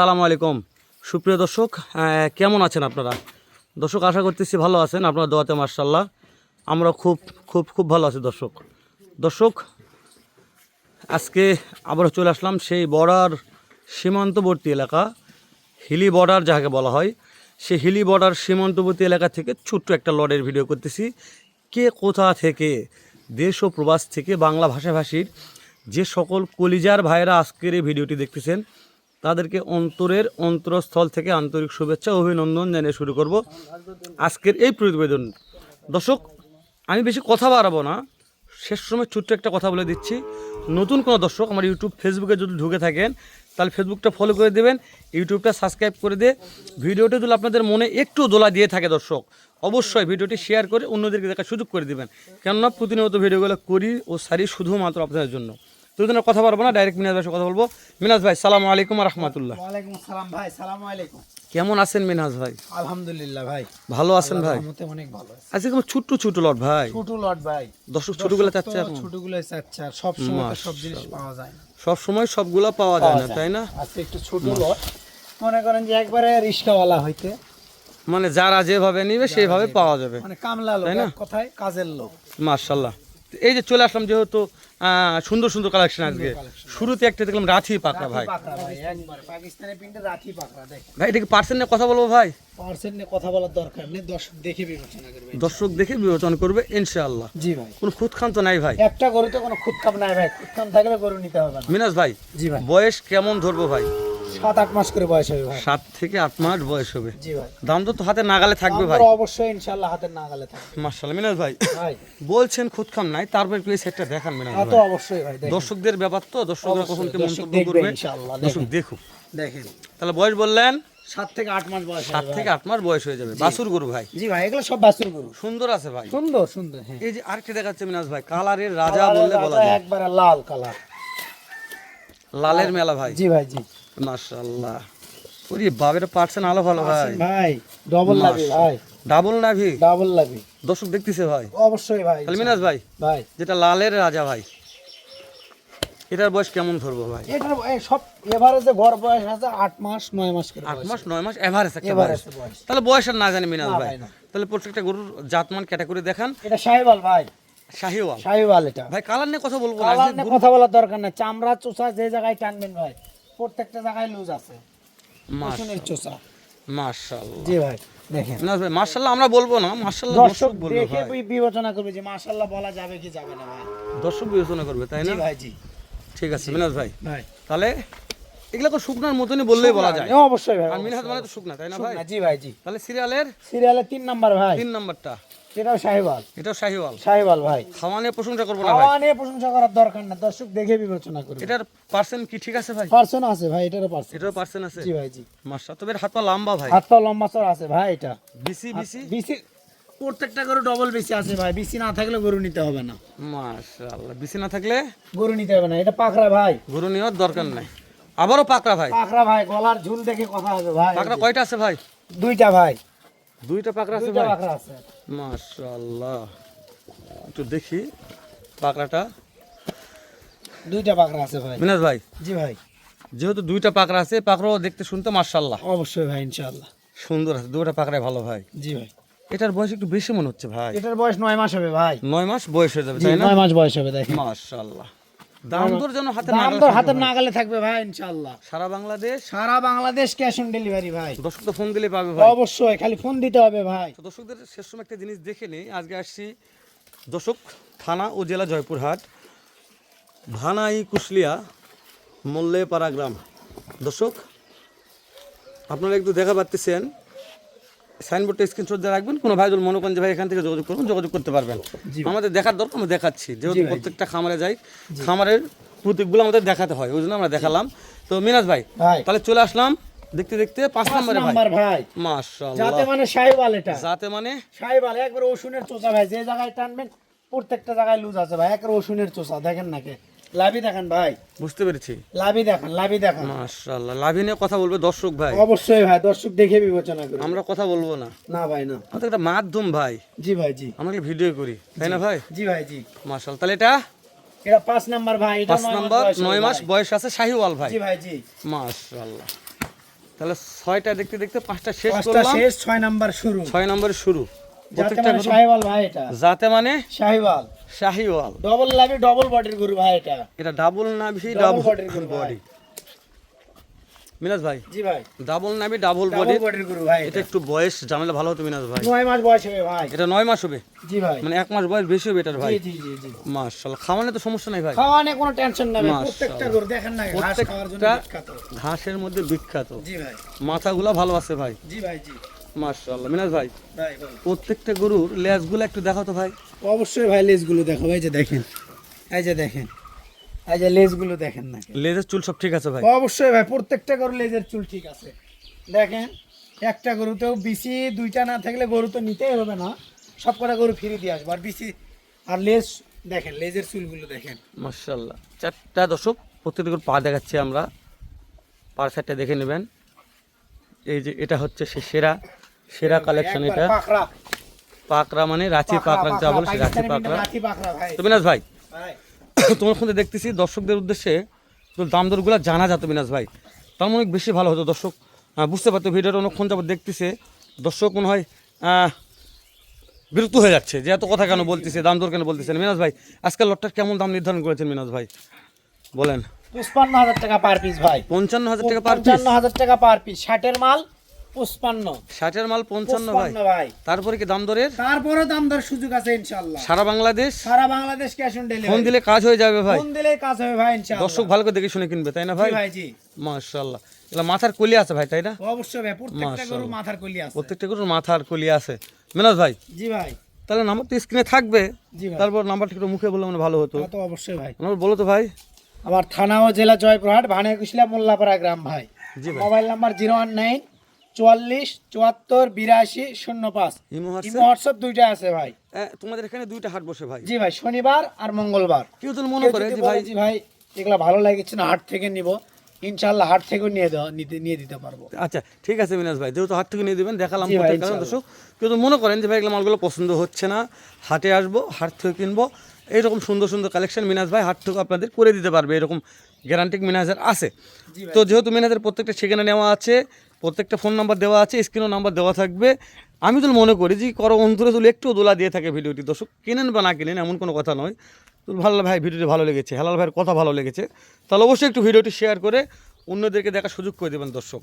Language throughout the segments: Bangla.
সালামু আলাইকুম। সুপ্রিয় দর্শক কেমন আছেন আপনারা? দর্শক, আশা করতেছি ভালো আছেন, আপনারা দোয়াতে মার্শাল্লাহ আমরা খুব খুব খুব ভালো আছি দর্শক। দর্শক, আজকে আবারও চলে আসলাম সেই বর্ডার সীমান্তবর্তী এলাকা, হিলি বর্ডার যাকে বলা হয়। সেই হিলি বর্ডার সীমান্তবর্তী এলাকা থেকে ছোট্ট একটা লড়ের ভিডিও করতেছি। কে কোথা থেকে, দেশ ও প্রবাস থেকে বাংলা ভাষাভাষীর যে সকল কলিজার ভাইয়েরা আজকের এই ভিডিওটি দেখতেছেন তাদেরকে অন্তরের অন্তরস্থল থেকে আন্তরিক শুভেচ্ছা অভিনন্দন জানিয়ে শুরু করব আজকের এই প্রতিবেদন। দর্শক, আমি বেশি কথা বাড়াবো না। শেষ সময় ছোট্ট একটা কথা বলে দিচ্ছি। নতুন কোনো দর্শক আমার ইউটিউব ফেসবুকে যদি ঢুকে থাকেন, তাহলে ফেসবুকটা ফলো করে দেবেন ইউটিউবটা সাবস্ক্রাইব করে দিয়ে ভিডিওটি যদি আপনাদের মনে একটু দোলা দিয়ে থাকে দর্শক, অবশ্যই ভিডিওটি শেয়ার করে অন্যদেরকে দেখার সুযোগ করে দেবেন। কেননা প্রতিনিয়ত ভিডিওগুলো করি ও সারি শুধুমাত্র আপনাদের জন্য। জন্য কথা বলব না ডাইরেক্ট মিনাজ ভাইয়ের কথা বলব। মিনাজ ভাই সালাম আলাইকুম রহমতুল্লাহ। ওয়ালাইকুম ভাই সালাম আলাইকুম। কেমন আছেন মিনাজ ভাই? আলহামদুলিল্লাহ ভাই। ভালো আছেন ভাই? অনেক ভালো আছে। আজকে কেমন ছোট্ট ছোট লট ভাই? ছোট লট ভাই। দর্শক ছোটগুলো চাচ্ছে এখন? ছোটগুলো চাচ্ছে আর সব সময় সব জিনিস পাওয়া যায় না। সব সময় সবগুলা পাওয়া যায় না তাই না? আজকে একটু ছোট লট। মনে করেন যে একবারে রিস্কাওয়ালা হইতে। মানে যারা যেভাবে নিবে সেভাবে পাওয়া যাবে। মানে কামলা লোক কথায় কাজের লোক। মার্শাল্লাহ এই যে চলে আসলাম যেহেতু সুন্দর সুন্দর কালেকশন আজকে। শুরুতে একটা দেখলাম রাথি পাকড়া ভাই। ভাই এটা কি পার্সেন্ট নিয়ে কথা বলব ভাই? পার্সেন্ট নিয়ে কথা বলার দরকার নেই দর্শক দেখে বিবেচনা করবে দর্শক দেখে বিবেচনা করবে ইনশাআল্লাহ। জি ভাই। কোনো খুতখান তো নাই ভাই। একটা গরুতে কোনো খুদকাম নাই ভাই খুদকাম থাকলে গরু নিতে হবে না। মিনাজ ভাই জি ভাই। বয়স কেমন ধরবো ভাই? সাত আট মাস করে বয়স হবে ভাই। সাত থেকে আট মাস বয়স হবে। জি ভাই। দাম তো তো হাতে নাগালে থাকবে ভাই। অবশ্যই ইনশাআল্লাহ হাতের নাগালে থাকবে। মার্শাল্লাহ মিনাজ ভাই। ভাই। বলছেন খুদ খাম নাই তারপর একটু এই সেটটা দেখান মিনাজ ভাই তো অবশ্যই ভাই দর্শকদের ব্যাপার তো দর্শকরা কখন কি মন্তব্য করবে? ইনশাআল্লাহ, দর্শক দেখেন। দেখেন। তাহলে বয়স বললেন? সাত থেকে আট মাস বয়স সাত থেকে আট মাস বয়স হয়ে যাবে। বাসুর গরু ভাই। জি ভাই এগুলো সব বাছুর গরু। সুন্দর আছে ভাই। সুন্দর সুন্দর হ্যাঁ। এই যে আরেকটা দেখাচ্ছে মিনাজ ভাই কালারের রাজা বললে বলা যায়। একবারে লাল কালার। লালের মেলা ভাই। জি ভাই জি। মাশাআল্লাহ। ওরে বাবের পার্সেন্ট আলো ভালো ভাই। ভাই ডবল লাভি ভাই। ডাবল নাভি ডাবল লাভি। দর্শক দেখতেছে ভাই। অবশ্যই ভাই। মিনাজ ভাই ভাই। যেটা লালের রাজা ভাই এটার বয়স কেমন ধরবো ভাই? এটার সব এভারেজে গড় বয়স আছে আট মাস নয় মাস করে আট মাস নয় মাস এভারেজ একটা বয়স। তাহলে বয়স আর না জানি মিনাজ না ভাই। তাহলে প্রত্যেকটা গরুর জাতমান ক্যাটাগরি দেখান। এটা শাহিওয়াল ভাই। শাহিওয়াল। শাহিওয়াল এটা। ভাই কালার নিয়ে কথা বলব না কথা বলার দরকার নেই। চামড়া চোষা যে জায়গায় টানবেন ভাই। প্রত্যেকটা জায়গায় লুজ আছে। মাস চোষা মাশাআল্লাহ। জি ভাই দেখেন। মিনাজ ভাই মাশাআল্লাহ আমরা বলব না মাশাআল্লাহ দর্শক দর্শক বলবে ভাই। বিবেচনা করবে যে মাশাল্লাহ বলা যাবে কি যাবে না ভাই। দর্শক বিবেচনা করবে তাই জি না? ভাই জি। ঠিক আছে মিনাজ ভাই। ভাই। তাহলে এগুলো তো শুকনার মতনই বললেই বলা যায়। অবশ্যই ভাই আর মিনহাজ মানে তো শুকনা তাই না ভাই? জি ভাই জি। তাহলে সিরিয়ালের সিরিয়ালে তিন নাম্বার ভাই। তিন নাম্বারটা। এটাও শাহিওয়াল। এটাও শাহিওয়াল? শাহিওয়াল ভাই। খাওয়া নিয়ে প্রশংসা করব না খাওয়া নিয়ে প্রশংসা করার দরকার না দর্শক দেখে বিবেচনা করবে। এটার পার্সেন্ট কি ঠিক আছে ভাই? পার্সন আছে ভাই এটারও পার্সন এটার পার্সেন্ট আছে? জি ভাই জি। মাসা তবে হাত পা লম্বা ভাই। হাত পা লম্বা চড় আছে ভাই এটা। BC BC? বিসি প্রত্যেকটা গরু ডবল বিসি আছে ভাই। বিসি না থাকলে গরু নিতে হবে না। মাশাআল্লাহ বিসি না থাকলে গরু নিতে হবে না এটা পাকড়া ভাই। গরু নেওয়ার দরকার নাই। আবারও পাকড়া ভাই। পাকড়া ভাই গলার ঝুল দেখে কথা হবে ভাই। পাকড়া কয়টা আছে ভাই? দুইটা ভাই। দুইটা পাকড়া আছে ভাই? পাকড়া আছে। মাশাআল্লাহ। একটু দেখি পাকড়াটা। দুইটা পাকড়া আছে ভাই। মিনাজ ভাই? জি ভাই। যেহেতু দুইটা পাকড়া আছে পাকড়াও দেখতে শুনতে মাশাআল্লাহ। অবশ্যই ভাই ইনশাআল্লাহ। সুন্দর আছে দুইটা পাকড়াই ভালো ভাই। জি ভাই। এটার বয়স একটু বেশি মনে হচ্ছে ভাই। এটার বয়স নয় মাস হবে ভাই। নয় মাস বয়স হয়ে যাবে তাই না? নয় মাস বয়স হবে দেখেন। মাশাআল্লাহ। দাম দর যেন হাতে দাম নাগালে তো থাকে নাগালে থাকবে ভাই ইনশাআল্লাহ। সারা বাংলাদেশ? সারা বাংলাদেশ ক্যাশ অন ডেলিভারি ভাই। দর্শক তো ফোন দিলে পাবে ভাই। অবশ্যই খালি ফোন দিতে হবে ভাই। দর্শকদের শেষ সময় একটা জিনিস দেখে নিই আজকে আসছি দর্শক থানা ও জেলা জয়পুরহাট ভানাই কুশলিয়া মল্লেপাড়া গ্রাম। দর্শক আপনারা একটু দেখা পাচ্ছেন সাইনবোর্ডটা স্ক্রিনশট দিয়ে রাখবেন। কোনো ভাই যদি মনে করেন যে ভাই এখান থেকে যোগাযোগ করবেন যোগাযোগ করতে পারবেন। আমাদের দেখার দরকার আমরা দেখাচ্ছি। যেহেতু প্রত্যেকটা খামারে যাই খামারের প্রতীকগুলো আমাদের দেখাতে হয় ওই জন্য আমরা দেখালাম। তো মিনাজ ভাই তাহলে চলে আসলাম। দেখতে দেখতে পাঁচ নম্বরে ভাই। নাম্বার ভাই। মাশাআল্লাহ। যাতে মানে শাহিওয়াল এটা। যাতে মানে? শাহিওয়াল একবার ওষুনের চোষা ভাই। যে জায়গায় টানবেন প্রত্যেকটা জায়গায় লুজ আছে ভাই। একবার ওষুনের চোষা দেখেন নাকি? লাভি দেখেন ভাই। বুঝতে পেরেছি। লাভি দেখেন লাভি দেখেন। মাশাআল্লাহ লাভি নিয়ে কথা বলবে দর্শক ভাই। অবশ্যই ভাই দর্শক দেখে বিবেচনা আমরা কথা বলব না। না ভাই না। আমাদের একটা মাধ্যম ভাই। জি ভাই জি। আমরা একটা ভিডিও করি তাই না ভাই? জি ভাই জি। মাশাআল্লাহ তাহলে এটা? এটা পাঁচ নাম্বার ভাই এটা পাঁচ নাম্বার নয় মাস বয়স আছে শাহিওয়াল ভাই। জি ভাই জি। মাশাআল্লাহ। তাহলে ছয়টা দেখতে দেখতে পাঁচটা শেষ পাঁচটা করলাম। শেষ ছয় নাম্বার শুরু। ছয় নম্বরে শুরু। প্রত্যেকটা মানে শাহিওয়াল ভাই এটা। যাতে মানে? শাহিওয়াল। শাহিওয়াল। ডবল লাভি ডবল বডির গরু ভাই এটা। এটা ডাবল নাভি ডাবল body র গরু বডি মিনাজ ভাই জি ভাই। ডাবল নাভি ডাবল বডি বডির গরু ভাই এটা একটু বয়স ঝামেলা ভালো হতো মিনাজ ভাই। নয় মাস বয়স হবে ভাই। এটা নয় মাস হবে? জি ভাই। মানে এক মাস বয়স বেশি হবে এটার ভাই। জি জি জি জি। মাশাআল্লাহ খাওয়ানো তো সমস্যা নাই ভাই। খাওয়ানে কোনো টেনশন নাই প্রত্যেকটা গরু দেখেন না ঘাস খাওয়ার জন্য বিখ্যাত। ঘাসের মধ্যে বিখ্যাত। জি ভাই। মাথাগুলা ভালো আছে ভাই। জি ভাই জি। মাশাআল্লাহ। মিনাজ ভাই প্রত্যেকটা গরুর লেজগুলো একটু দেখাও তো ভাই। অবশ্যই ভাই লেজগুলো দেখো এই যে দেখেন এই যে দেখেন এই যে লেজগুলো দেখেন না লেজের চুল সব ঠিক আছে ভাই? অবশ্যই ভাই প্রত্যেকটা গরু লেজের চুল ঠিক আছে। দেখেন একটা গরুতেও বিসি দুইটা না থাকলে গরু তো নিতেই হবে না। সব কটা গরু ফিরে দিয়ে আসব। আর বিসি আর লেজ দেখেন লেজের চুলগুলো দেখেন। মাশাআল্লাহ। চারটা দর্শক প্রত্যেকটা গরুর পা দেখাচ্ছি আমরা। পার সাইডটা দেখে নেবেন। এই যে এটা হচ্ছে সে সেরা সেরা কালেকশন এটা। পাকড়া। পাকড়া মানে রাঁচি পাকড়া যা বলে সে রাঁচি পাকিস্তানি পাকড়া। তো বিনাশ ভাই তোমার ফোনে দেখতেছি দর্শকদের উদ্দেশ্যে তো দাম দরগুলো জানা যেত বিনাশ ভাই। তার মানে বেশি ভালো হতো দর্শক। বুঝতে পারতো ভিডিওটা অনেকক্ষণ যাবত দেখতেছে দর্শক মনে হয় বিরক্ত হয়ে যাচ্ছে যে এত কথা কেন বলতেছে দাম দর কেন বলতেছেন মিনাজ ভাই আজকাল লটটার কেমন দাম নির্ধারণ করেছেন মিনাজ ভাই? বলেন। পুষ্পান্ন হাজার টাকা পার পিস ভাই। পঞ্চান্ন হাজার টাকা পার পিস পঞ্চান্ন হাজার টাকা পার পিস ষাটের মাল পুষ্পান্ন ষাটের মাল পঞ্চান্ন ভাই। তারপরে কি দাম দরের? তারপরে দাম দর সুযোগ আছে ইনশাল্লাহ সারা বাংলাদেশ? সারা বাংলাদেশ ক্যাশ অন ফোন দিলে কাজ হয়ে যাবে ভাই। ফোন কাজ হবে ভাই ইনশাআল্লাহ। দর্শক ভালো করে দেখে শুনে কিনবে তাই না ভাই? ভাই জি। মাশাল্লাহ এগুলো মাথার কলি আছে ভাই তাই না? অবশ্যই ভাই প্রত্যেকটা গরু মাথার কলি আছে। প্রত্যেকটা গরুর মাথার কলি আছে। মিনাজ ভাই জি ভাই। তাহলে নাম্বার তো স্ক্রিনে থাকবে। তারপর নাম্বারটা একটু মুখে বললে মানে ভালো হতো। তো অবশ্যই ভাই। বলো তো ভাই। আমার থানা ও জেলা জয়পুরহাট ভানে কুশিলা মোল্লাপাড়া গ্রাম ভাই। Mobile number zero one nine চুয়াল্লিশ চুয়াত্তর বিরাশি শূন্য পাঁচ হোয়াটসঅ্যাপ দুইটা আছে ভাই। তোমাদের এখানে দুইটা হাট বসে ভাই। জি ভাই শনিবার আর মঙ্গলবার। কেউ তো মনে করে ভাই জি ভাই এগুলা ভালো লাগছে না হাট থেকে নিব। ইনশাল্লাহ হাট থেকেও নিয়ে নিতে নিয়ে দিতে পারব। আচ্ছা ঠিক আছে মিনাজ ভাই যেহেতু হাট থেকে নিয়ে দেবেন দেখালাম দর্শক। কেউ তো মনে করেন যে ভাই এগুলো মালগুলো পছন্দ হচ্ছে না হাটে আসব হাট থেকে কিনবো এইরকম সুন্দর সুন্দর কালেকশন মিনাজ ভাই হাট থেকে আপনাদের করে দিতে পারবে এরকম গ্যারান্টিক মিনাজের আছে। তো যেহেতু মিনাজের প্রত্যেকটা ঠিকানা নেওয়া আছে প্রত্যেকটা ফোন নাম্বার দেওয়া আছে স্ক্রিনও নাম্বার দেওয়া থাকবে। আমি তো মনে করি যে করো অন্তরে তুলে একটু দোলা দিয়ে থাকে ভিডিওটি। দর্শক কিনেন বা না কিনেন এমন কোনো কথা নয়। তো ভালো ভাই ভিডিওটি ভালো লেগেছে হেলাল ভাইয়ের কথা ভালো লেগেছে। তাহলে অবশ্যই একটু ভিডিওটি শেয়ার করে অন্যদেরকে দেখার সুযোগ করে দেবেন দর্শক।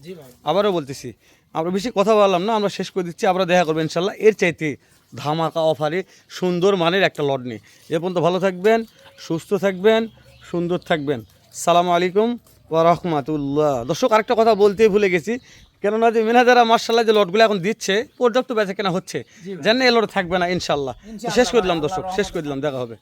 আবারও বলতেছি আমরা বেশি কথা বললাম না আমরা শেষ করে দিচ্ছি আমরা দেখা করব ইনশাল্লাহ। এর চাইতে ধামাকা অফারে সুন্দর মানের একটা লট নিয়ে। এ পর্যন্ত ভালো থাকবেন সুস্থ থাকবেন সুন্দর থাকবেন। সালামু আলাইকুম ওয়া রাহমাতুল্লাহ। দর্শক আরেকটা কথা বলতেই ভুলে গেছি কেননা যে মিনাজারা মার্শাল্লাহ যে লটগুলো এখন দিচ্ছে পর্যাপ্ত বেচা কেনা হচ্ছে। জানেন এই লট থাকবে না ইনশাল্লাহ। শেষ করে দিলাম দর্শক শেষ করে দিলাম দেখা হবে।